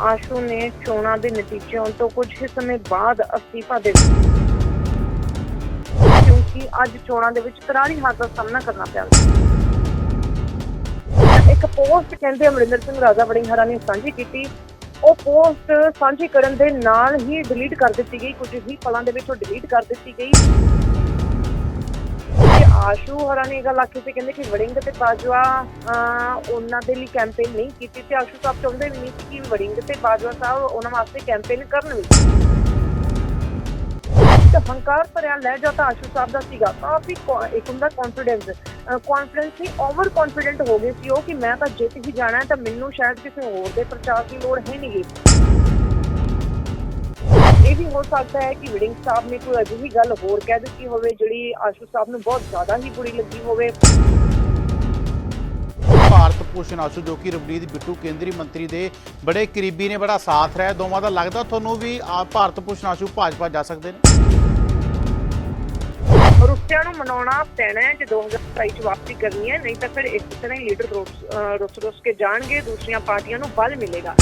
ਆਸ਼ੂ ਨੇ ਚੋਣਾਂ ਦੇ ਨਤੀਜਿਆਂ ਤੋਂ ਕੁਝ ਹੀ ਸਮੇਂ ਬਾਅਦ ਅਸਤੀਫਾ ਦੇ ਦਿੱਤਾ। ਕਿਉਂਕਿ ਅੱਜ ਚੋਣਾਂ ਦੇ ਵਿੱਚ ਕਰਾਰੀ ਹਾਰ ਦਾ ਸਾਹਮਣਾ ਕਰਨਾ ਪਿਆ। ਇੱਕ ਪੋਸਟ ਕਹਿੰਦੇ ਅਮਰਿੰਦਰ ਸਿੰਘ ਰਾਜਾ ਵੜਿੰਗਹਰਾ ਨੇ ਸਾਂਝੀ ਕੀਤੀ। ਉਹ ਪੋਸਟ ਸਾਂਝੀ ਕਰਨ ਦੇ ਨਾਲ ਹੀ ਡਿਲੀਟ ਕਰ ਦਿੱਤੀ ਗਈ। ਕੁਝ ਹੀ ਪਲਾਂ ਦੇ ਵਿੱਚ ਉਹ ਡਿਲੀਟ ਕਰ ਦਿੱਤੀ ਗਈ। ਆਸ਼ੂ ਹਰਾ ਨੇ ਗੱਲ ਆਖੀ ਸੀ, ਕਹਿੰਦੇ ਕਿ ਵੜਿੰਗ ਤੇ ਬਾਜਵਾ ਉਹਨਾਂ ਦੇ ਲਈ ਕੈਂਪੇਨ ਨਹੀਂ ਕੀਤੀ ਤੇ ਆਸ਼ੂ ਸਾਹਿਬ ਚਾਹੁੰਦੇ ਨਹੀਂ ਸੀ ਕਿ ਵੜਿੰਗ ਤੇ ਬਾਜਵਾ ਸਾਹਿਬ ਉਹਨਾਂ ਵਾਸਤੇ ਕੈਂਪੇਨ ਕਰਨ ਵੀ ਤੇ ਹੰਕਾਰ ਭਰਿਆ ਲੈ ਜਾ ਤਾਂ ਆਸ਼ੂ ਸਾਹਿਬ ਦਾ ਸੀਗਾ। ਕਾਫੀ ਇੱਕ ਹੁੰਦਾ ਕੌਨਫੀਡੈਂਸ ਕੌਨਫੀਡੈਂਸ ਨਹੀਂ ਓਵਰ ਕੌਨਫੀਡੈਂਟ ਹੋ ਗਏ ਸੀ ਉਹ ਕਿ ਮੈਂ ਤਾਂ ਜਿੱਤ ਹੀ ਜਾਣਾ ਤਾਂ ਮੈਨੂੰ ਸ਼ਾਇਦ ਕਿਸੇ ਹੋਰ ਦੇ ਪ੍ਰਚਾਰ ਦੀ ਲੋੜ ਹੈ ਨਹੀਂ ਇਹ ਵੀ ਹੋ ਸਕਦਾ ਹੈ ਕਿ ਵਿਡਿੰਗ ਸਾਹਿਬ ਨੇ ਕੋਈ ਅਜਿਹੀ ਗੱਲ ਹੋਰ ਕਹਿ ਦਿੱਤੀ ਹੋਵੇ ਜਿਹੜੀ ਆਸ਼ੂ ਸਾਹਿਬ ਨੂੰ ਬਹੁਤ ਜ਼ਿਆਦਾ ਹੀ ਬੁਰੀ ਲੱਗੀ ਹੋਵੇ। ਭਾਰਤ ਭੂਸ਼ਣ ਆਸ਼ੂ ਜੋ ਕਿ ਰਵਨੀਤ ਬਿੱਟੂ ਕੇਂਦਰੀ ਮੰਤਰੀ ਦੇ ਬੜੇ ਕਰੀਬੀ ਨੇ ਬੜਾ ਸਾਥ ਰਿਹਾ। ਦੋਵਾਂ ਦਾ ਲੱਗਦਾ ਤੁਹਾਨੂੰ ਵੀ ਆ ਭਾਰਤ ਭੂਸ਼ਣ ਆਸ਼ੂ ਭਾਜਪਾ ਜਾ ਸਕਦੇ ਨੇ? ਰੁੱਸਿਆਂ ਨੂੰ ਮਨਾਉਣਾ ਪੈਣਾ ਹੈ ਜੇ 2027 ਚ ਵਾਪਸੀ ਕਰਨੀ ਹੈ ਨਹੀਂ ਤਾਂ ਫਿਰ ਇਸ ਤਰ੍ਹਾਂ ਹੀ ਲੀਡਰ ਰੁੱਸ ਰੁੱਸ ਕੇ ਜਾਣਗੇ ਦੂਸਰੀਆਂ ਪਾਰਟੀਆਂ ਨੂੰ ਬਲ ਮਿਲੇਗਾ।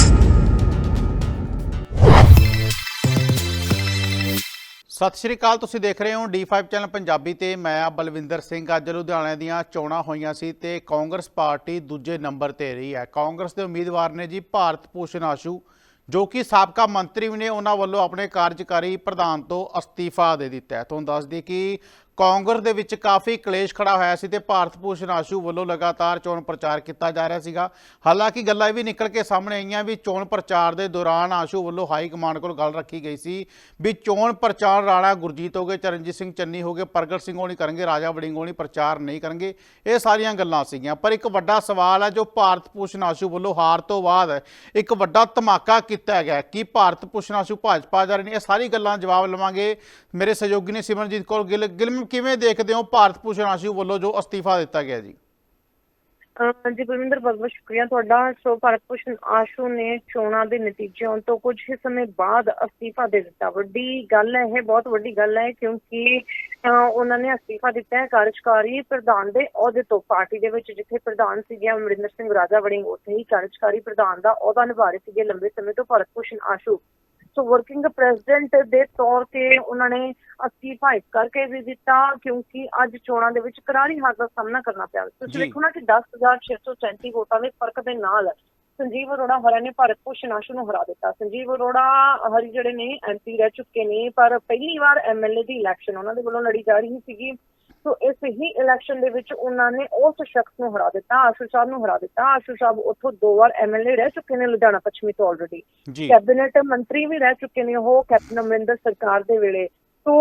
ਸਤਿ ਸ਼੍ਰੀ ਅਕਾਲ, ਤੁਸੀਂ ਦੇਖ ਰਹੇ ਹੋ D5 ਚੈਨਲ ਪੰਜਾਬੀ ਤੇ ਮੈਂ ਆ ਬਲਵਿੰਦਰ ਸਿੰਘ। ਅੱਜ ਲੁਧਿਆਣਾ ਦੀਆਂ ਚੋਣਾਂ ਹੋਈਆਂ ਸੀ ਤੇ ਕਾਂਗਰਸ ਪਾਰਟੀ ਦੂਜੇ ਨੰਬਰ ਤੇ ਰਹੀ ਹੈ। ਕਾਂਗਰਸ ਦੇ ਉਮੀਦਵਾਰ ਨੇ ਜੀ ਭਾਰਤ ਭੂਸ਼ਣ ਆਸ਼ੂ, ਜੋ ਕਿ ਸਾਬਕਾ ਮੰਤਰੀ ਵੀ ਨੇ, ਉਹਨਾਂ ਵੱਲੋਂ ਆਪਣੇ ਕਾਰਜਕਾਰੀ ਪ੍ਰਧਾਨ ਤੋਂ ਅਸਤੀਫਾ ਦੇ ਦਿੱਤਾ ਹੈ। ਤੁਹਾਨੂੰ ਦੱਸ ਦਈਏ ਕਿ ਕਾਂਗਰਸ ਦੇ ਵਿੱਚ ਕਾਫੀ ਕਲੇਸ਼ ਖੜਾ ਹੋਇਆ ਸੀ ਤੇ ਭਾਰਤ ਭੂਸ਼ਣ ਆਸ਼ੂ ਵੱਲੋਂ ਲਗਾਤਾਰ ਚੋਣ ਪ੍ਰਚਾਰ ਕੀਤਾ ਜਾ ਰਿਹਾ ਸੀਗਾ। ਹਾਲਾਂਕਿ ਗੱਲਾਂ ਇਹ ਵੀ ਨਿਕਲ ਕੇ ਸਾਹਮਣੇ ਆਈਆਂ ਵੀ ਚੋਣ ਪ੍ਰਚਾਰ ਦੇ ਦੌਰਾਨ ਆਸ਼ੂ ਵੱਲੋਂ ਹਾਈ ਕਮਾਂਡ ਕੋਲ ਗੱਲ ਰੱਖੀ ਗਈ ਸੀ ਵੀ ਚੋਣ ਪ੍ਰਚਾਰ ਰਾਣਾ ਗੁਰਜੀਤ ਹੋਗੇ ਚਰਨਜੀਤ ਸਿੰਘ ਚੰਨੀ ਹੋਗੇ ਪ੍ਰਗਟ ਸਿੰਘ ਹੋਣੀ ਕਰਨਗੇ, ਰਾਜਾ ਵੜਿੰਗ ਹੋਣੀ ਪ੍ਰਚਾਰ ਨਹੀਂ ਕਰਨਗੇ, ਇਹ ਸਾਰੀਆਂ ਗੱਲਾਂ ਸੀਗੀਆਂ। ਪਰ ਇੱਕ ਵੱਡਾ ਸਵਾਲ ਹੈ ਜੋ ਭਾਰਤ ਭੂਸ਼ਣ ਆਸ਼ੂ ਵੱਲੋਂ ਹਾਰ ਤੋਂ ਬਾਅਦ ਇੱਕ ਵੱਡਾ ਧਮਾਕਾ ਕੀਤਾ ਗਿਆ ਕਿ ਭਾਰਤ ਭੂਸ਼ਣ ਆਸ਼ੂ ਭਾਜਪਾ ਜਾ ਰਹੇ ਨੇ? ਇਹ ਸਾਰੀ ਗੱਲਾਂ ਜਵਾਬ ਲਵਾਂਗੇ। ਮੇਰੇ ਸਹਿਯੋਗੀ ਨੇ ਸਿਮਰਨਜੀਤ ਕੌਰ ਗਿੱਲ। ਗਿੱਲ ਕਿਵੇਂ ਦੇਖਦੇ ਹੋ ਭਾਰਤ ਭੂਸ਼ਣ ਆਸ਼ੂ ਵੱਲੋਂ ਜੋ ਅਸਤੀਫਾ ਦਿੱਤਾ ਗਿਆ ਜੀ? ਜੀ ਬਲਵਿੰਦਰ ਬਹੁਤ ਬਹੁਤ ਸ਼ੁਕਰੀਆ ਤੁਹਾਡਾ। ਸੋ ਭਾਰਤ ਭੂਸ਼ਣ ਆਸ਼ੂ ਨੇ ਚੋਣਾਂ ਦੇ ਨਤੀਜਿਆਂ ਤੋਂ ਕੁਝ ਹੀ ਸਮੇਂ ਬਾਅਦ ਅਸਤੀਫਾ ਦੇ ਦਿੱਤਾ। ਵੱਡੀ ਗੱਲ ਹੈ ਇਹ, ਬਹੁਤ ਵੱਡੀ ਗੱਲ ਹੈ ਕਿਉਂਕਿ, ਅਹ ਉਹਨਾਂ ਨੇ ਅਸਤੀਫਾ ਦਿੱਤਾ ਹੈ ਕਾਰਜਕਾਰੀ ਪ੍ਰਧਾਨ ਦੇ ਅਹੁਦੇ ਤੋਂ। ਪਾਰਟੀ ਦੇ ਵਿੱਚ ਜਿੱਥੇ ਪ੍ਰਧਾਨ ਸੀਗੇ, ਅਮਰਿੰਦਰ ਸਿੰਘ ਰਾਜਾ ਵੜਿੰਗ ਉੱਥੇ ਹੀ ਕਾਰਜਕਾਰੀ ਪ੍ਰਧਾਨ ਦਾ ਅਹੁਦਾ ਨਿਭਾ ਰਹੇ ਸੀਗੇ ਲੰਬੇ ਸਮੇਂ ਤੋਂ Bharat Bhushan Ashu. So working president ਦੇ ਤੌਰ ਤੇ ਉਹਨਾਂ ਨੇ ਅਸਤੀਫਾ ਇਸ ਕਰਕੇ ਵੀ ਦਿੱਤਾ ਕਿਉਂਕਿ ਅੱਜ ਚੋਣਾਂ ਦੇ ਵਿੱਚ ਕਰਾਰੀ ਹਾਰ ਦਾ ਸਾਹਮਣਾ ਕਰਨਾ ਪਿਆ। ਤੁਸੀਂ। ਦੇਖੋ ਨਾ ਕਿ 10637 ਵੋਟਾਂ ਦੇ ਫ਼ਰਕ ਦੇ ਨਾਲ ਸੰਜੀਵ ਅਰੋੜਾ ਹਰਾ ਨੇ ਭਾਰਤ ਭੂਸ਼ਣ ਆਸ਼ੂ ਨੂੰ ਹਰਾ ਦਿੱਤਾ। ਸੰਜੀਵ ਅਰੋੜਾ ਹਰੀ ਜਿਹੜੇ ਨੇ ਐਮਪੀ ਰਹਿ ਚੁੱਕੇ ਨੇ ਪਰ ਪਹਿਲੀ ਵਾਰ ਐਮਐਲਏ ਦੀ ਇਲੈਕਸ਼ਨ ਉਹਨਾਂ ਦੇ ਵੱਲੋਂ ਲੜੀ ਜਾ ਰਹੀ ਸੀਗੀ। ਸੋ ਇਸ ਹੀ ਇਲੈਕਸ਼ਨ ਦੇ ਵਿੱਚ ਉਹਨਾਂ ਨੇ ਉਸ ਸ਼ਖਸ ਨੂੰ ਹਰਾ ਦਿੱਤਾ ਆਸ਼ੂ ਸਾਹਿਬ ਨੂੰ ਹਰਾ ਦਿੱਤਾ। ਆਸ਼ੂ ਸਾਹਿਬ ਉੱਥੋਂ ਦੋ ਵਾਰ ਐਮਐਲਏ ਰਹਿ ਚੁੱਕੇ ਨੇ ਲੁਧਿਆਣਾ ਪੱਛਮੀ ਤੋਂ ਆਲਰੇਡੀ ਕੈਬਨਿਟ ਮੰਤਰੀ ਵੀ ਰਹਿ ਚੁੱਕੇ ਨੇ ਉਹ ਕੈਪਟਨ ਅਮਰਿੰਦਰ ਸਰਕਾਰ ਦੇ ਵੇਲੇ। ਤੋਂ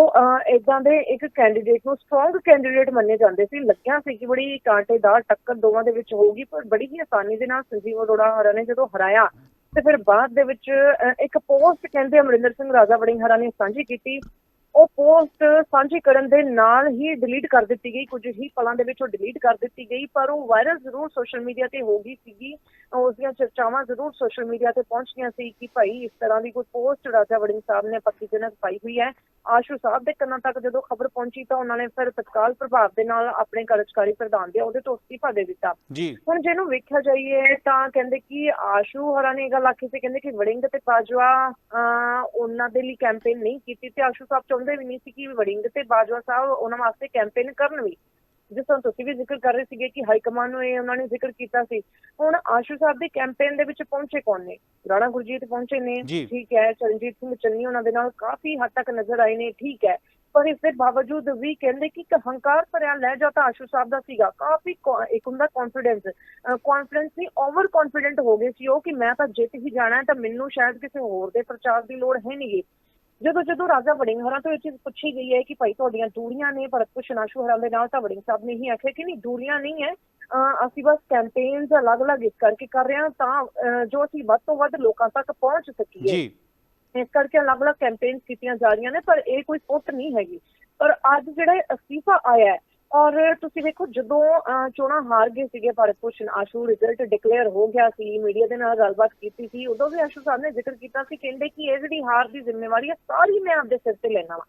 ਇਦਾਂ ਦੇ ਇੱਕ ਕੈਂਡੀਡੇਟ ਨੂੰ ਸਟਰੋਂਗ ਕੈਂਡੀਡੇਟ ਮੰਨੇ ਜਾਂਦੇ ਸੀ। ਲੱਗਿਆ ਸੀ ਕਿ ਬੜੀ ਕਾਂਟੇਦਾਰ ਟੱਕਰ ਦੋਵਾਂ ਦੇ ਵਿੱਚ ਹੋਊਗੀ ਪਰ ਬੜੀ ਹੀ ਆਸਾਨੀ ਦੇ ਨਾਲ ਸੰਜੀਵ ਅਰੋੜਾ ਹਰਾ ਨੇ ਜਦੋਂ ਹਰਾਇਆ ਤੇ ਫਿਰ ਬਾਅਦ ਦੇ ਵਿੱਚ ਇੱਕ ਪੋਸਟ ਕਹਿੰਦੇ ਅਮਰਿੰਦਰ ਸਿੰਘ ਰਾਜਾ ਵੜਿੰਗਹਰਾ ਨੇ ਸਾਂਝੀ ਕੀਤੀ। ਉਹ ਪੋਸਟ ਸਾਂਝੀ ਕਰਨ ਦੇ ਨਾਲ ਹੀ ਡਿਲੀਟ ਕਰ ਦਿੱਤੀ ਗਈ। ਕੁਝ ਹੀ ਪਲਾਂ ਦੇ ਵਿੱਚ ਉਹ ਡਿਲੀਟ ਕਰ ਦਿੱਤੀ ਗਈ ਪਰ ਉਹ ਵਾਇਰਲ ਜ਼ਰੂਰ ਸੋਸ਼ਲ ਮੀਡੀਆ ਤੇ ਹੋ ਗਈ ਸੀਗੀ। ਉਸ ਦੀਆਂ ਚਰਚਾਵਾਂ ਜ਼ਰੂਰ ਸੋਸ਼ਲ ਮੀਡੀਆ ਤੇ ਪਹੁੰਚੀਆਂ ਸੀ ਕਿ ਭਾਈ ਇਸ ਤਰ੍ਹਾਂ ਦੀ ਕੋਈ ਪੋਸਟ ਰਾਜਾ ਵੜਿੰਗ ਸਾਹਿਬ ਨੇ ਪੱਤੀਜਨਕ ਪਾਈ ਹੋਈ ਹੈ। ਆਸ਼ੂ ਸਾਹਿਬ ਦੇ ਕੰਨਾਂ ਤੱਕ ਜਦੋਂ ਖਬਰ ਪਹੁੰਚੀ ਤਾਂ ਉਹਨਾਂ ਨੇ ਫਿਰ ਤਤਕਾਲ ਪ੍ਰਭਾਵ ਦੇ ਨਾਲ ਆਪਣੇ ਕਾਰਜਕਾਰੀ ਪ੍ਰਧਾਨ ਦੇ ਉਹਦੇ ਤੋਂ ਅਸਤੀਫਾ ਦੇ ਦਿੱਤਾ। ਜੀ। ਹੁਣ ਜਿਹਨੂੰ ਵੇਖਿਆ ਜਾਈਏ ਤਾਂ ਕਹਿੰਦੇ ਕਿ ਆਸ਼ੂ ਹਰਾ ਨੇ ਇਹ ਗੱਲ ਆਖੀ ਸੀ ਕਹਿੰਦੇ ਕਿ ਵੜਿੰਗ ਤੇ ਬਾਜਵਾ ਅਹ, ਉਹਨਾਂ ਦੇ ਲਈ ਕੈਂਪੇਨ ਨਹੀਂ ਕੀਤੀ ਤੇ ਆਸ਼ੂ ਸਾਹਿਬ ਚਾਹੁੰਦੇ ਵੀ ਨਹੀਂ ਸੀ ਕਿ ਵੜਿੰਗ ਤੇ ਬਾਜਵਾ ਸਾਹਿਬ ਉਹਨਾਂ ਵਾਸਤੇ ਕੈਂਪੇਨ ਕਰਨ ਵੀ। ਜਿਸ ਤਰ੍ਹਾਂ ਤੁਸੀਂ ਵੀ ਜ਼ਿਕਰ ਕਰ ਰਹੇ ਸੀਗੇ ਕਿ ਹਾਈ ਕਮਾਂਡ ਨੂੰ ਇਹ ਉਹਨਾਂ ਨੇ ਜ਼ਿਕਰ ਕੀਤਾ ਸੀ। ਹੁਣ ਆਸ਼ੂ ਸਾਹਿਬ ਦੇ ਕੈਂਪੇਨ ਦੇ ਵਿੱਚ ਪਹੁੰਚੇ ਕੌਣ ਨੇ? ਰਾਣਾ ਗੁਰਜੀਤ ਪਹੁੰਚੇ ਨੇ। ਠੀਕ ਹੈ ਚਰਨਜੀਤ ਸਿੰਘ ਚੰਨੀ ਉਹਨਾਂ ਦੇ ਨਾਲ। ਕਾਫੀ ਹੱਦ ਤੱਕ ਨਜ਼ਰ ਆਏ ਨੇ ਠੀਕ ਹੈ। ਪਰ ਇਸ ਦੇ ਬਾਵਜੂਦ ਵੀ ਕਹਿੰਦੇ ਕਿ ਹੰਕਾਰ ਭਰਿਆ ਲੈ ਜਾ ਤਾਂ ਆਸ਼ੂ ਸਾਹਿਬ ਦਾ ਸੀਗਾ। ਕਾਫੀ ਇੱਕ ਹੁੰਦਾ ਕੌਨਫੀਡੈਂਸ ਕੌਨਫੀਡੈਂਸ ਨਹੀਂ ਓਵਰ ਕੌਨਫੀਡੈਂਟ ਹੋ ਗਏ ਸੀ ਉਹ ਕਿ ਮੈਂ ਤਾਂ ਜਿੱਤ ਹੀ ਜਾਣਾ ਹੈ ਤਾਂ ਮੈਨੂੰ ਸ਼ਾਇਦ ਕਿਸੇ ਹੋਰ ਦੇ ਪ੍ਰਚਾਰ ਦੀ ਲੋੜ ਹੈ ਨਹੀਂ ਜਦੋਂ ਜਦੋਂ ਰਾਜਾ ਵੜਿੰਗਹਰਾ ਤੋਂ ਇਹ ਚੀਜ਼ ਪੁੱਛੀ ਗਈ ਹੈ ਕਿ ਭਾਈ ਤੁਹਾਡੀਆਂ ਦੂਰੀਆਂ ਨੇ ਭਰਤ ਭੂਸ਼ਣ ਆਸ਼ੂ ਹਰਾਂ ਦੇ ਨਾਲ ਤਾਂ ਵੜਿੰਗ ਸਾਹਿਬ ਨੇ ਹੀ ਆਖਿਆ ਕਿ ਨਹੀਂ ਦੂਰੀਆਂ ਨਹੀਂ ਹੈ। ਅਸੀਂ ਬਸ ਕੈਂਪੇਨਸ ਅਲੱਗ-ਅਲੱਗ ਇਸ ਕਰਕੇ ਕਰ ਰਹੇ ਹਾਂ ਤਾਂ ਜੋ ਅਸੀਂ ਵੱਧ ਤੋਂ ਵੱਧ ਲੋਕਾਂ ਤੱਕ ਪਹੁੰਚ ਸਕੀਏ। ਜੀ। ਇਸ ਕਰਕੇ ਅਲੱਗ-ਅਲੱਗ ਕੈਂਪੇਨਸ ਕੀਤੀਆਂ ਜਾ ਰਹੀਆਂ ਨੇ ਪਰ ਇਹ ਕੋਈ ਫੁੱਟ ਨਹੀਂ ਹੈਗੀ। ਪਰ ਅੱਜ ਜਿਹੜਾ ਅਸਤੀਫਾ ਆਇਆ ਹੈ ਔਰ ਤੁਸੀਂ ਵੇਖੋ ਜਦੋਂ ਅਹ, ਚੋਣਾਂ ਹਾਰ ਗਏ ਸੀਗੇ ਭਾਰਤ ਭੂਸ਼ਣ ਆਸ਼ੂ ਰਿਜ਼ਲਟ ਡਿਕਲੇਅਰ ਹੋ ਗਿਆ ਸੀ ਮੀਡੀਆ ਦੇ ਨਾਲ ਗੱਲਬਾਤ ਕੀਤੀ ਸੀ ਉਦੋਂ ਵੀ ਆਸ਼ੂ ਸਾਹਿਬ ਨੇ ਜ਼ਿਕਰ ਕੀਤਾ ਸੀ ਕਹਿੰਦੇ ਕਿ ਇਹ ਜਿਹੜੀ ਹਾਰ ਦੀ ਜ਼ਿੰਮੇਵਾਰੀ ਹੈ ਸਾਰੀ ਮੈਂ ਆਪਦੇ ਸਿਰ ਤੇ ਲੈਣਾ ਵਾ।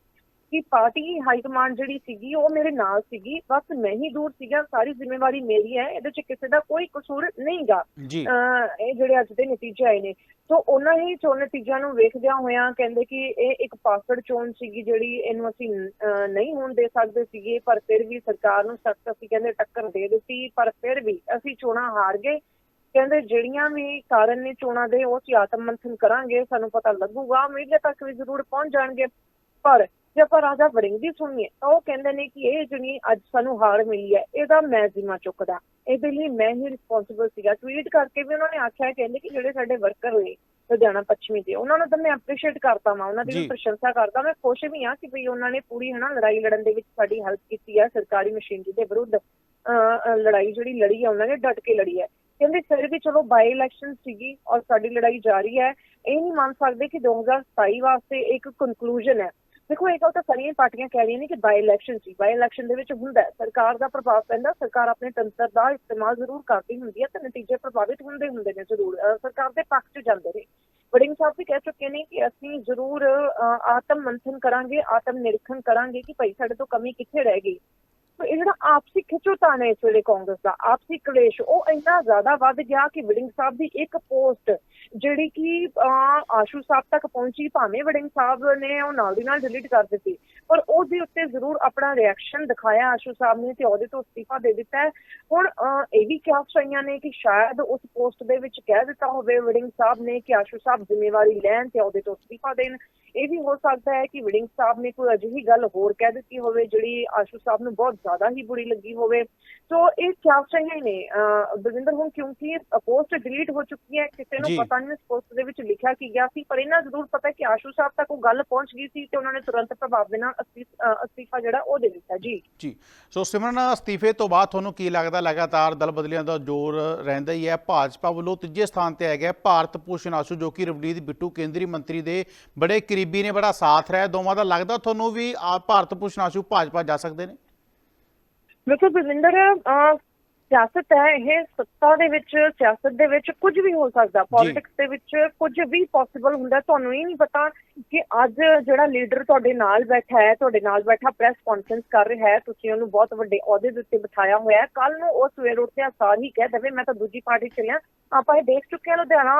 ਕਿ ਪਾਰਟੀ ਹਾਈ ਕਮਾਂਡ ਜਿਹੜੀ ਸੀਗੀ ਉਹ ਮੇਰੇ ਨਾਲ ਸੀਗੀ। ਬਸ ਮੈਂ ਹੀ ਦੂਰ ਸੀਗਾ ਸਾਰੀ ਜ਼ਿੰਮੇਵਾਰੀ ਮੇਰੀ ਹੈ ਇਹਦੇ ਚ ਕਿਸੇ ਦਾ ਕੋਈ ਕਸੂਰ ਨਹੀਂਗਾ। ਇਹ ਜਿਹੜੇ ਅੱਜ ਦੇ ਨਤੀਜੇ ਆਏ ਨੇ। ਸੋ ਉਹਨਾਂ ਹੀ ਚੋਣ ਨਤੀਜਿਆਂ ਨੂੰ ਵੇਖਦਿਆਂ ਹੋਇਆਂ ਕਹਿੰਦੇ ਕਿ ਇਹ ਇੱਕ ਪਾਸੜ ਚੋਣ ਸੀਗੀ ਜਿਹੜੀ ਇਹਨੂੰ ਅਸੀਂ ਨਹੀਂ ਹੋਣ ਦੇ ਸਕਦੇ ਸੀਗੇ ਪਰ ਫਿਰ ਵੀ ਸਰਕਾਰ ਨੂੰ ਸਖਤ ਅਸੀਂ ਕਹਿੰਦੇ ਟੱਕਰ ਦੇ ਦਿੱਤੀ ਪਰ ਫਿਰ ਵੀ ਅਸੀਂ ਚੋਣਾਂ ਹਾਰ ਗਏ। ਕਹਿੰਦੇ ਜਿਹੜੀਆਂ ਵੀ ਕਾਰਨ ਨੇ ਚੋਣਾਂ ਦੇ ਉਹ ਅਸੀਂ ਆਤਮ ਮੰਥਨ ਕਰਾਂਗੇ ਸਾਨੂੰ ਪਤਾ ਲੱਗੂਗਾ ਮੀਡੀਆ ਤੱਕ ਵੀ ਜ਼ਰੂਰ ਪਹੁੰਚ ਜਾਣਗੇ। ਪਰ ਜੇ ਆਪਾਂ ਰਾਜਾ ਵੜਿੰਗ ਦੀ ਸੁਣੀਏ ਤਾਂ ਉਹ ਕਹਿੰਦੇ ਨੇ ਕਿ ਇਹ ਜਿਹੜੀ ਅੱਜ ਸਾਨੂੰ ਹਾਰ ਮਿਲੀ ਹੈ ਇਹਦਾ ਮੈਂ ਜ਼ਿੰਮਾ ਚੁੱਕਦਾ। ਇਹਦੇ ਲਈ ਮੈਂ ਹੀ ਰਿਸਪੌਂਸਿਬਲ ਸੀਗਾ। ਟਵੀਟ ਕਰਕੇ ਵੀ ਉਹਨਾਂ ਨੇ ਆਖਿਆ ਕਹਿੰਦੇ ਕਿ ਜਿਹੜੇ ਸਾਡੇ ਵਰਕਰ ਹੋਏ ਲੁਧਿਆਣਾ ਪੱਛਮੀ ਦੇ ਉਹਨਾਂ ਨੂੰ ਤਾਂ ਮੈਂ ਐਪਰੀਸ਼ੀਏਟ ਕਰਦਾ ਹਾਂ ਉਹਨਾਂ ਦੀ ਪ੍ਰਸ਼ੰਸਾ ਕਰਦਾ। ਮੈਂ ਖੁਸ਼ ਵੀ ਹਾਂ ਕਿ ਵੀ ਉਹਨਾਂ ਨੇ ਪੂਰੀ ਹਨਾ ਲੜਾਈ ਲੜਨ ਦੇ ਵਿੱਚ ਸਾਡੀ ਹੈਲਪ ਕੀਤੀ ਹੈ ਸਰਕਾਰੀ ਮਸ਼ੀਨਰੀ ਦੇ ਵਿਰੁੱਧ ਲੜਾਈ ਜਿਹੜੀ ਲੜੀ ਹੈ ਉਹਨਾਂ ਨੇ ਡਟ ਕੇ ਲੜੀ ਹੈ। ਕਹਿੰਦੇ ਫਿਰ ਵੀ ਚਲੋ ਬਾਈ ਇਲੈਕਸ਼ਨ ਸੀਗੀ ਔਰ ਸਾਡੀ ਲੜਾਈ ਜਾਰੀ ਹੈ। ਇਹ ਨਹੀਂ ਮੰਨ ਸਕਦੇ ਕਿ 2027 ਵਾਸਤੇ ਇੱਕ ਕਨਕਲੂਜਨ ਹੈ। ਦੇਖੋ, ਇਹ ਗੱਲ ਤਾਂ ਸਾਰੀਆਂ ਪਾਰਟੀਆਂ ਕਹਿ ਰਹੀਆਂ ਨੇ ਕਿ ਬਾਈ ਇਲੈਕਸ਼ਨ ਸੀ। ਬਾਈ ਇਲੈਕਸ਼ਨ ਦੇ ਵਿੱਚ ਹੁੰਦਾ ਸਰਕਾਰ ਦਾ ਪ੍ਰਭਾਵ ਪੈਂਦਾ, ਸਰਕਾਰ ਆਪਣੇ ਤੰਤਰ ਦਾ ਇਸਤੇਮਾਲ ਜ਼ਰੂਰ ਕਰਦੀ ਹੁੰਦੀ ਹੈ ਤੇ ਨਤੀਜੇ ਪ੍ਰਭਾਵਿਤ ਹੁੰਦੇ ਹੁੰਦੇ ਨੇ ਜ਼ਰੂਰ। ਸਰਕਾਰ ਦੇ ਪੱਖ 'ਚ ਜਾਂਦੇ ਨੇ। ਵੜਿੰਗ ਸਾਹਿਬ ਵੀ ਕਹਿ ਚੁੱਕੇ ਨੇ ਕਿ ਅਸੀਂ ਜ਼ਰੂਰ ਆਤਮ ਮੰਥਨ ਕਰਾਂਗੇ, ਆਤਮ ਨਿਰੀਖਣ ਕਰਾਂਗੇ ਕਿ ਭਾਈ ਸਾਡੇ ਤੋਂ ਕਮੀ ਕਿੱਥੇ ਰਹਿ ਗਈ। ਇਹ ਜਿਹੜਾ ਆਪਸੀ ਖਿੱਚੋਤਾਣ ਹੈ ਇਸ ਵੇਲੇ ਕਾਂਗਰਸ ਦਾ, ਆਪਸੀ ਕਲੇਸ਼। ਉਹ ਇੰਨਾ ਜ਼ਿਆਦਾ ਵੱਧ ਗਿਆ ਕਿ ਵੜਿੰਗ ਸਾਹਿਬ ਦੀ ਇੱਕ ਪੋਸਟ ਜਿਹੜੀ ਕਿ ਆਸ਼ੂ ਸਾਹਿਬ ਤੱਕ ਪਹੁੰਚੀ, ਭਾਵੇਂ ਵੜਿੰਗ ਸਾਹਿਬ ਨੇ ਉਹ ਨਾਲ ਦੀ ਨਾਲ ਡਿਲੀਟ ਕਰ ਦਿੱਤੀ, ਪਰ ਉਹਦੇ ਉੱਤੇ ਜ਼ਰੂਰ ਆਪਣਾ ਰਿਐਕਸ਼ਨ ਦਿਖਾਇਆ ਆਸ਼ੂ ਸਾਹਿਬ ਨੇ ਤੇ ਉਹਦੇ ਤੋਂ ਅਸਤੀਫਾ ਦੇ ਦਿੱਤਾ ਹੈ। ਹੁਣ ਇਹ ਵੀ ਕਿਹਾ ਚਾਹੀਆਂ ਨੇ ਕਿ ਸ਼ਾਇਦ ਉਸ ਪੋਸਟ ਦੇ ਵਿੱਚ ਕਹਿ ਦਿੱਤਾ ਹੋਵੇ ਵੜਿੰਗ ਸਾਹਿਬ ਨੇ ਕਿ ਆਸ਼ੂ ਸਾਹਿਬ ਜ਼ਿੰਮੇਵਾਰੀ ਲੈਣ ਤੇ ਉਹਦੇ ਤੋਂ ਅਸਤੀਫਾ ਦੇਣ। ਇਹ ਵੀ ਹੋ ਸਕਦਾ ਹੈ ਕਿ ਵੜਿੰਗ ਸਾਹਿਬ ਨੇ ਕੋਈ ਅਜਿਹੀ ਗੱਲ ਹੋਰ ਕਹਿ ਦਿੱਤੀ ਹੋਵੇ ਜਿਹੜੀ ਆਸ਼ੂ ਸਾਹਿਬ ਨੂੰ ਬਹੁਤ ਜ਼ਿਆਦਾ ਹੀ ਬੁਰੀ ਲੱਗੀ ਹੋਵੇ। ਸੋ ਇਹ ਕਿਹਾ ਚਾਹੀਏ ਨੇ? ਬਲਵਿੰਦਰ ਹੁਣ ਕਿਉਂਕਿ ਪੋਸਟ ਡਿਲੀਟ ਹੋ ਚੁੱਕੀ ਹੈ ਕਿਸੇ ਨੂੰ। ਪਤਾ ਨਹੀਂ ਇਸ ਪੋਸਟ ਦੇ ਵਿੱਚ ਲਿਖਿਆ ਕੀ ਗਿਆ ਸੀ ਪਰ ਇਹਨਾਂ ਜ਼ਰੂਰ ਪਤਾ ਹੈ ਕਿ ਆਸ਼ੂ ਸਾਹਿਬ ਤੱਕ ਉਹ ਗੱਲ ਪਹੁੰਚ ਗਈ ਸੀ ਤੇ ਉਹਨਾਂ ਨੇ ਤੁਰੰਤ ਪ੍ਰਭਾਵ ਦੇ ਨਾਲ ਅਸਤੀਫਾ ਜਿਹੜਾ ਉਹ ਦੇ ਦਿੱਤਾ ਜੀ। ਜੀ। ਸੋ ਸਿਮਰਨ ਅਸਤੀਫੇ ਤੋਂ ਬਾਅਦ ਤੁਹਾਨੂੰ ਕੀ ਲੱਗਦਾ? ਲਗਾਤਾਰ ਦਲ ਬਦਲੀਆਂ ਦਾ ਜ਼ੋਰ ਰਹਿੰਦਾ ਹੀ ਹੈ। ਭਾਜਪਾ ਵੱਲੋਂ ਤੀਜੇ ਸਥਾਨ ਤੇ ਹੈਗਾ ਭਾਰਤ ਭੂਸ਼ਣ ਆਸ਼ੂ ਜੋ ਕਿ ਰਵਨੀਤ ਬਿੱਟੂ ਕੇਂਦਰੀ ਮੰਤਰੀ ਦੇ ਬੜੇ ਕਰੀਬੀ ਨੇ ਬੜਾ ਸਾਥ ਰਿਹਾ ਦੋਵਾਂ ਦਾ ਲੱਗਦਾ ਤੁਹਾਨੂੰ ਵੀ ਆ ਭਾਰਤ ਭੂਸ਼ਣ ਆਸ਼ੂ ਭਾਜਪਾ ਜਾ ਸਕਦੇ ਨੇ? ਵੇਖੋ ਬਲਵਿੰਦਰ ਸਿਆਸਤ ਹੈ ਇਹ ਸੱਤਾ ਦੇ ਵਿੱਚ ਸਿਆਸਤ ਦੇ ਵਿੱਚ ਕੁਝ ਵੀ ਹੋ ਸਕਦਾ। ਪੋਲਿਟਿਕਸ ਦੇ ਵਿੱਚ ਕੁਝ ਵੀ ਪੋਸੀਬਲ ਹੁੰਦਾ ਤੁਹਾਨੂੰ ਇਹ ਨਹੀਂ ਪਤਾ ਕਿ ਅੱਜ ਜਿਹੜਾ ਲੀਡਰ ਤੁਹਾਡੇ ਨਾਲ ਬੈਠਾ ਹੈ ਤੁਹਾਡੇ ਨਾਲ ਬੈਠਾ ਪ੍ਰੈਸ ਕਾਨਫਰੰਸ ਕਰ ਰਿਹਾ ਹੈ ਤੁਸੀਂ ਉਹਨੂੰ ਬਹੁਤ ਵੱਡੇ ਅਹੁਦੇ ਦੇ ਉੱਤੇ ਬਿਠਾਇਆ ਹੋਇਆ ਹੈ। ਕੱਲ ਨੂੰ ਉਹ ਸਵੇਰ ਉੱਠਦਿਆਂ ਸਾਰ ਹੀ ਕਹਿ ਦੇਵੇ। ਮੈਂ ਤਾਂ ਦੂਜੀ ਪਾਰਟੀ ਚ ਆਪਾਂ ਇਹ ਦੇਖ ਚੁੱਕੇ ਹਾਂ ਲੁਧਿਆਣਾ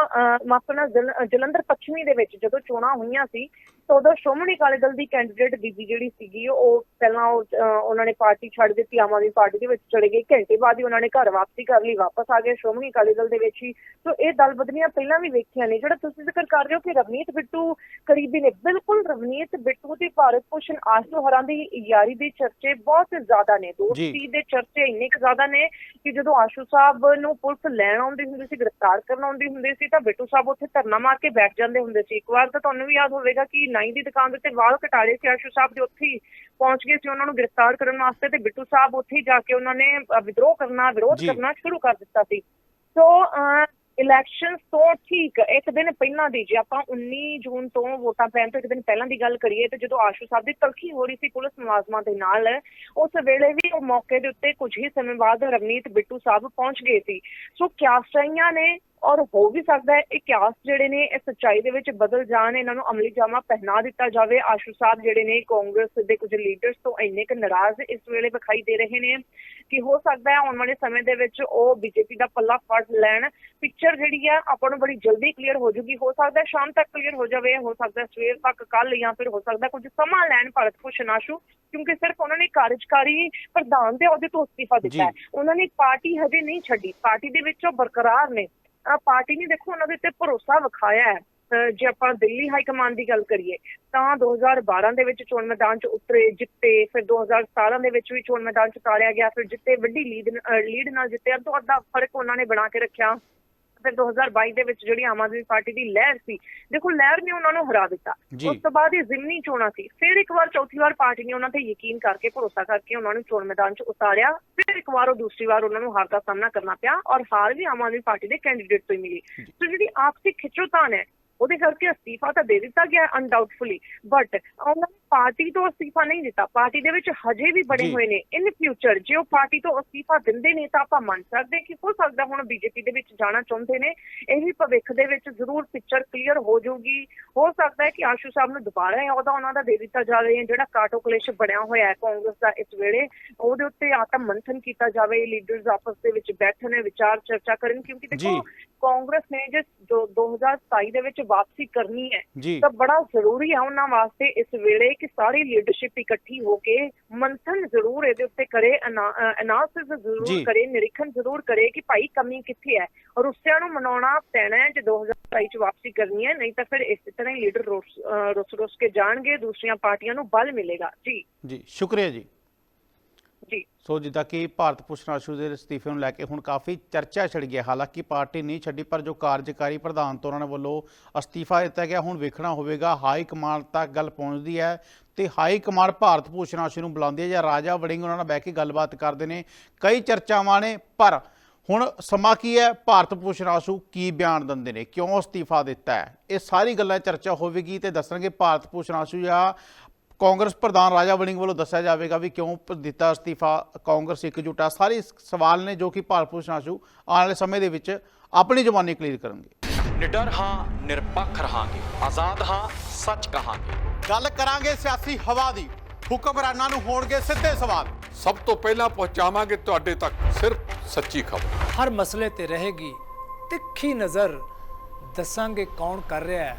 ਮਾਫ਼ ਕਰਨਾ ਜਲੰਧਰ ਪੱਛਮੀ ਦੇ ਵਿੱਚ ਜਦੋਂ ਚੋਣਾਂ ਹੋਈਆਂ ਸੀ ਤਾਂ ਉਦੋਂ ਸ਼੍ਰੋਮਣੀ ਅਕਾਲੀ ਦਲ ਦੀ ਕੈਂਡੀਡੇਟ ਬੀਬੀ ਜਿਹੜੀ ਸੀਗੀ ਉਹ ਪਹਿਲਾਂ ਉਹ, ਉਹਨਾਂ ਨੇ ਪਾਰਟੀ ਛੱਡ ਦਿੱਤੀ ਆਮ ਆਦਮੀ ਪਾਰਟੀ ਦੇ ਵਿੱਚ ਚਲੇ ਗਏ। ਘੰਟੇ ਬਾਅਦ ਹੀ ਉਹਨਾਂ ਨੇ ਘਰ ਵਾਪਸੀ ਕਰ ਲਈ ਵਾਪਸ ਆ ਗਏ ਸ਼੍ਰੋਮਣੀ ਅਕਾਲੀ ਦਲ ਦੇ ਵਿੱਚ ਹੀ। ਸੋ ਇਹ ਦਲ ਬਦਲੀਆਂ ਪਹਿਲਾਂ ਵੀ ਵੇਖੀਆਂ ਨੇ ਜਿਹੜਾ ਤੁਸੀਂ ਜ਼ਿਕਰ ਕਰ ਰਹੇ ਹੋ ਕਿ ਰਵਨੀਤ ਬਿੱਟੂ ਕਰੀਬੀ ਨੇ ਬਿਲਕੁਲ ਰਵਨੀਤ ਬਿੱਟੂ ਤੇ ਭਾਰਤ ਭੂਸ਼ਣ ਆਸ਼ੂ ਹਰਾਂ ਦੀ ਯਾਰੀ ਦੇ ਚਰਚੇ ਬਹੁਤ ਜ਼ਿਆਦਾ ਨੇ। ਦੋਸਤੀ ਦੇ ਚਰਚੇ ਇੰਨੇ ਕੁ ਜ਼ਿਆਦਾ ਨੇ ਕਿ ਜਦੋਂ ਆਸ਼ੂ ਸਾਹਿਬ ਨੂੰ ਪੁਲਿਸ ਲੈਣ ਆਉਂਦੀ ਹੁੰਦੀ ਸੀ ਗ੍ਰਿਫਤਾਰ ਕਰਨ ਆਉਂਦੀ ਹੁੰਦੀ ਸੀ ਤਾਂ ਬਿੱਟੂ ਸਾਹਿਬ ਉੱਥੇ ਧਰਨਾ ਮਾਰ ਕੇ ਬੈਠ ਜਾਂਦੇ ਹੁੰਦੇ ਸੀ ਇੱਕ ਵਾਰ ਤਾਂ ਤੁਹਾਨੂੰ ਵੀ ਯਾਦ ਹੋਵੇਗਾ ਕਿ ਨਾਈ ਦੀ ਦੁਕਾਨ ਦੇ ਉੱਤੇ ਵਾਲ ਕਟਾੜੇ ਸੀ ਆਸ਼ੂ ਸਾਹਿਬ ਦੇ ਉੱਥੇ ਹੀ ਪਹੁੰਚ ਗਏ ਸੀ ਉਹਨਾਂ ਨੂੰ ਗ੍ਰਿਫਤਾਰ ਕਰਨ ਵਾਸਤੇ ਤੇ ਬਿੱਟੂ ਸਾਹਿਬ ਉੱਥੇ ਹੀ ਜਾ ਕੇ ਉਹਨਾਂ ਨੇ ਵਿਦਰੋਹ ਕਰਨਾ ਵਿਰੋਧ। ਕਰਨਾ ਸ਼ੁਰੂ ਕਰ ਦਿੱਤਾ ਸੀ ਸੋ ਇਲੈਕਸ਼ਨ ਤੋਂ ਠੀਕ, ਇੱਕ ਦਿਨ ਪਹਿਲਾਂ ਦੀ ਜੇ ਆਪਾਂ 19 ਜੂਨ ਤੋਂ ਵੋਟਾਂ ਪੈਣ ਤੋਂ ਇੱਕ ਦਿਨ ਪਹਿਲਾਂ ਦੀ ਗੱਲ ਕਰੀਏ ਤੇ ਜਦੋਂ ਆਸ਼ੂ ਸਾਹਿਬ ਦੀ ਤਲਖੀ ਹੋ ਰਹੀ ਸੀ ਪੁਲਿਸ ਮੁਲਾਜ਼ਮਾਂ ਦੇ ਨਾਲ, ਉਸ ਵੇਲੇ ਵੀ ਉਹ ਮੌਕੇ ਦੇ ਉੱਤੇ ਕੁਝ ਹੀ ਸਮੇਂ ਬਾਅਦ ਰਵਨੀਤ ਬਿੱਟੂ ਸਾਹਿਬ ਪਹੁੰਚ ਗਏ ਸੀ। ਸੋ ਕਿਆਸਾਈਆਂ ਨੇ ਔਰ ਹੋ ਵੀ ਸਕਦਾ ਹੈ ਇਹ ਕਿਆਸ ਜਿਹੜੇ ਨੇ ਇਹ ਸੱਚਾਈ ਦੇ ਵਿੱਚ ਬਦਲ ਜਾਣ ਇਹਨਾਂ ਨੂੰ ਅਮਲੀ ਜਾਮਾ ਪਹਿਨਾ ਦਿੱਤਾ ਜਾਵੇ। ਆਸ਼ੂ ਸਾਹਿਬ ਜਿਹੜੇ ਨੇ ਕਾਂਗਰਸ ਦੇ ਕੁਝ ਲੀਡਰਸ ਤੋਂ ਇੰਨੇ ਕੁ ਨਾਰਾਜ਼ ਇਸ ਵੇਲੇ ਵਿਖਾਈ ਦੇ ਰਹੇ ਨੇ ਕਿ ਹੋ ਸਕਦਾ ਹੈ ਆਉਣ ਵਾਲੇ ਸਮੇਂ ਦੇ ਵਿੱਚ ਉਹ ਬੀਜੇਪੀ ਦਾ ਪੱਲਾ ਫੜ ਲੈਣ। ਪਿਕਚਰ ਜਿਹੜੀ ਆ ਆਪਾਂ ਨੂੰ ਬੜੀ ਜਲਦੀ ਕਲੀਅਰ ਹੋ ਜੂਗੀ। ਹੋ ਸਕਦਾ ਹੈ ਸ਼ਾਮ ਤੱਕ ਕਲੀਅਰ ਹੋ ਜਾਵੇ ਹੋ ਸਕਦਾ ਹੈ ਸਵੇਰ ਤੱਕ ਕੱਲ ਜਾਂ ਫਿਰ ਹੋ ਸਕਦਾ ਕੁਝ ਸਮਾਂ ਲੈਣ ਭਾਰਤ ਭੂਸ਼ਣ ਆਸ਼ੂ ਕਿਉਂਕਿ ਸਿਰਫ ਉਹਨਾਂ ਨੇ ਕਾਰਜਕਾਰੀ ਪ੍ਰਧਾਨ ਦੇ ਅਹੁਦੇ ਤੋਂ ਅਸਤੀਫਾ ਦਿੱਤਾ ਹੈ। ਉਹਨਾਂ ਨੇ ਪਾਰਟੀ ਹਜੇ ਨਹੀਂ ਛੱਡੀ। ਪਾਰਟੀ ਦੇ ਵਿੱਚ ਉਹ ਬਰਕਰਾਰ ਨੇ। ਪਾਰਟੀ ਨੇ ਦੇਖੋ ਉਹਨਾਂ ਦੇ ਉੱਤੇ ਭਰੋਸਾ ਵਿਖਾਇਆ ਹੈ। ਜੇ ਆਪਾਂ ਦਿੱਲੀ ਹਾਈ ਕਮਾਂਡ ਦੀ ਗੱਲ ਕਰੀਏ, ਤਾਂ 2012 ਦੇ ਵਿੱਚ ਚੋਣ ਮੈਦਾਨ 'ਚ ਉਤਰੇ, ਜਿੱਤੇ, ਫਿਰ 2017 ਦੇ ਵਿੱਚ ਵੀ ਚੋਣ ਮੈਦਾਨ 'ਚ ਉਤਾਰਿਆ ਗਿਆ, ਫਿਰ ਜਿੱਤੇ, ਵੱਡੀ ਲੀਡ ਲੀਡ ਨਾਲ ਜਿੱਤੇ ਅੱਧੋ ਅੱਧਾ ਫ਼ਰਕ ਉਹਨਾਂ ਨੇ ਬਣਾ ਕੇ ਰੱਖਿਆ। ਫਿਰ 2022 ਦੇ ਵਿੱਚ ਜਿਹੜੀ ਆਮ ਆਦਮੀ ਪਾਰਟੀ ਦੀ ਲਹਿਰ ਸੀ ਦੇਖੋ ਲਹਿਰ ਨੇ ਉਹਨਾਂ ਨੂੰ ਹਰਾ ਦਿੱਤਾ। ਉਸ ਤੋਂ ਬਾਅਦ ਇਹ ਜ਼ਿਮਨੀ ਚੋਣਾਂ ਸੀ। ਫਿਰ ਇੱਕ ਵਾਰ ਚੌਥੀ ਵਾਰ ਪਾਰਟੀ ਨੇ ਉਹਨਾਂ ਤੇ ਯਕੀਨ ਕਰਕੇ ਭਰੋਸਾ ਕਰਕੇ ਉਹਨਾਂ ਨੂੰ ਚੋਣ ਮੈਦਾਨ 'ਚ ਉਤਾਰਿਆ। ਫਿਰ ਇੱਕ ਵਾਰ ਉਹ ਦੂਸਰੀ ਵਾਰ ਉਹਨਾਂ ਨੂੰ ਹਾਰ ਦਾ ਸਾਹਮਣਾ ਕਰਨਾ ਪਿਆ ਔਰ ਹਾਰ ਵੀ ਆਮ ਆਦਮੀ ਪਾਰਟੀ ਦੇ ਕੈਂਡੀਡੇਟ ਤੋਂ ਹੀ ਮਿਲੀ। ਸੋ ਜਿਹੜੀ ਆਪਸੀ ਖਿੱਚੋਤਾਣ ਹੈ ਉਹਦੇ ਕਰਕੇ ਅਸਤੀਫਾ ਤਾਂ ਦੇ ਦਿੱਤਾ ਗਿਆ ਅਨਡਾਊਟਫੁਲੀ ਬਟ ਉਹਨਾਂ ਨੇ ਪਾਰਟੀ ਤੋਂ ਅਸਤੀਫਾ ਨਹੀਂ ਦਿੱਤਾ ਪਾਰਟੀ ਦੇ ਵਿੱਚ ਹਜੇ ਵੀ ਬੜੇ ਜੀ। ਹੋਏ ਨੇ ਇਨ ਫਿਊਚਰ ਜੇ ਉਹ ਪਾਰਟੀ ਤੋਂ ਅਸਤੀਫਾ ਦਿੰਦੇ ਨੇ ਤਾਂ ਆਪਾਂ ਮੰਨ ਸਕਦੇ ਕਿ ਹੋ ਸਕਦਾ ਹੁਣ ਬੀਜੇਪੀ ਦੇ ਵਿੱਚ ਜਾਣਾ ਚਾਹੁੰਦੇ ਨੇ ਇਹ ਵੀ ਭਵਿੱਖ ਦੇ ਵਿੱਚ ਜ਼ਰੂਰ ਪਿਕਚਰ ਕਲੀਅਰ ਹੋ ਜਾਊਗੀ ਹੋ ਸਕਦਾ ਹੈ ਕਿ ਆਸ਼ੂ ਸਾਹਿਬ ਨੂੰ ਦੁਬਾਰਾ ਇਹ ਅਹੁਦਾ ਉਹਨਾਂ ਦਾ ਦੇ ਦਿੱਤਾ ਜਾਵੇ ਜਿਹੜਾ ਕਾਟੋ ਕਲੇਸ਼ ਬਣਿਆ ਹੋਇਆ ਹੈ ਕਾਂਗਰਸ ਦਾ ਇਸ ਵੇਲੇ ਉਹਦੇ ਉੱਤੇ ਆਤਮ ਮੰਥਨ ਕੀਤਾ ਜਾਵੇ ਲੀਡਰਸ ਆਪਸ ਦੇ ਵਿੱਚ ਬੈਠਣ ਵਿਚਾਰ ਚਰਚਾ ਕਰਨ ਕਿਉਂਕਿ ਦੇਖੋ ਜੀ। ਕਾਂਗਰਸ ਨੇ ਜੇ ਜੋ 2027 ਦੇ ਵਿੱਚ ਵਾਪਸੀ ਕਰਨੀ ਹੈ ਤਾਂ ਬੜਾ ਜ਼ਰੂਰੀ ਹੈ ਉਹਨਾਂ ਵਾਸਤੇ ਇਸ ਵੇਲੇ ਕਿ ਸਾਰੀ ਲੀਡਰਸ਼ਿਪ ਇਕੱਠੀ ਹੋ ਕੇ ਮੰਥਨ ਜ਼ਰੂਰ ਇਹਦੇ ਉੱਤੇ ਕਰੇ ਅਨਾਲਿਸਿਸ। ਜ਼ਰੂਰ ਕਰੇ ਨਿਰੀਖਣ ਜ਼ਰੂਰ ਕਰੇ ਕਿ ਭਾਈ ਕਮੀ ਕਿੱਥੇ ਹੈ ਰੁੱਸਿਆਂ ਨੂੰ ਮਨਾਉਣਾ ਪੈਣਾ ਹੈ ਜੇ 2027 ਚ ਵਾਪਸੀ ਕਰਨੀ ਹੈ ਨਹੀਂ ਤਾਂ ਫਿਰ ਇਸੇ ਤਰ੍ਹਾਂ ਹੀ ਲੀਡਰ ਰੁੱਸ ਰੁੱਸ ਕੇ ਜਾਣਗੇ ਦੂਸਰੀਆਂ ਪਾਰਟੀਆਂ ਨੂੰ ਬਲ ਮਿਲੇਗਾ। ਜੀ। ਜੀ ਸ਼ੁਕਰੀਆ ਜੀ। ਜੀ। ਸੋ ਜਿੱਦਾਂ ਕਿ ਭਾਰਤ ਭੂਸ਼ਣ ਆਸ਼ੂ ਦੇ ਅਸਤੀਫੇ ਨੂੰ ਲੈ ਕੇ ਹੁਣ ਕਾਫੀ ਚਰਚਾ ਛਿੜ ਗਈ ਹੈ। ਹਾਲਾਂਕਿ ਪਾਰਟੀ ਨਹੀਂ ਛੱਡੀ, ਪਰ ਜੋ ਕਾਰਜਕਾਰੀ ਪ੍ਰਧਾਨ ਤੋਂ ਉਹਨਾਂ ਨੇ ਵੱਲੋਂ ਅਸਤੀਫਾ ਦਿੱਤਾ ਗਿਆ, ਹੁਣ ਵੇਖਣਾ ਹੋਵੇਗਾ, ਹਾਈ ਕਮਾਂਡ ਤੱਕ ਗੱਲ ਪਹੁੰਚਦੀ ਹੈ ਤੇ ਹਾਈ ਕਮਾਂਡ ਭਾਰਤ ਭੂਸ਼ਣ ਆਸ਼ੂ ਨੂੰ ਬੁਲਾਉਂਦੀ ਹੈ ਜਾਂ ਰਾਜਾ ਵੜਿੰਗ ਉਹਨਾਂ ਨਾਲ ਬਹਿ ਕੇ ਗੱਲਬਾਤ ਕਰਦੇ ਨੇ। ਕਈ ਚਰਚਾਵਾਂ ਨੇ, ਪਰ ਹੁਣ ਸਮਾਂ ਕੀ ਹੈ? ਭਾਰਤ ਭੂਸ਼ਣ ਆਸ਼ੂ ਕੀ ਬਿਆਨ ਦਿੰਦੇ ਨੇ? ਕਿਉਂ ਅਸਤੀਫਾ ਦਿੱਤਾ ਹੈ? ਇਹ ਸਾਰੀ ਗੱਲਾਂ ਚਰਚਾ ਹੋਵੇਗੀ ਤੇ ਦੱਸਣਗੇ ਭਾਰਤ ਭੂਸ਼ਣ ਆਸ਼ੂ ਜਾਂ ਕਾਂਗਰਸ ਪ੍ਰਧਾਨ ਰਾਜਾ ਵੜਿੰਗ ਵੱਲੋਂ ਦੱਸਿਆ ਜਾਵੇਗਾ ਵੀ ਕਿਉਂ ਦਿੱਤਾ ਅਸਤੀਫਾ ਕਾਂਗਰਸ ਇਕਜੁੱਟ ਆ। ਸਾਰੇ ਸਵਾਲ ਨੇ ਜੋ ਕਿ ਭਾਰਤ ਭੂਸ਼ਣ ਆਸ਼ੂ ਆਉਣ ਵਾਲੇ ਸਮੇਂ ਦੇ ਵਿੱਚ ਆਪਣੀ ਜ਼ੁਬਾਨੀ ਕਲੀਅਰ ਕਰਨਗੇ। ਨਿਡਰ ਹਾਂ ਨਿਰਪੱਖ ਰਹਾਂਗੇ। ਆਜ਼ਾਦ ਹਾਂ ਸੱਚ ਕਹਾਂਗੇ। ਗੱਲ ਕਰਾਂਗੇ ਸਿਆਸੀ ਹਵਾ ਦੀ। ਹੁਕਮਰਾਨਾਂ ਨੂੰ ਹੋਣਗੇ ਸਿੱਧੇ ਸਵਾਲ। ਸਭ ਤੋਂ ਪਹਿਲਾਂ ਪਹੁੰਚਾਵਾਂਗੇ ਤੁਹਾਡੇ ਤੱਕ ਸਿਰਫ ਸੱਚੀ ਖਬਰ। ਹਰ ਮਸਲੇ ਤੇ ਰਹੇਗੀ ਤਿੱਖੀ ਨਜ਼ਰ। ਦੱਸਾਂਗੇ ਕੌਣ ਕਰ ਰਿਹਾ ਹੈ।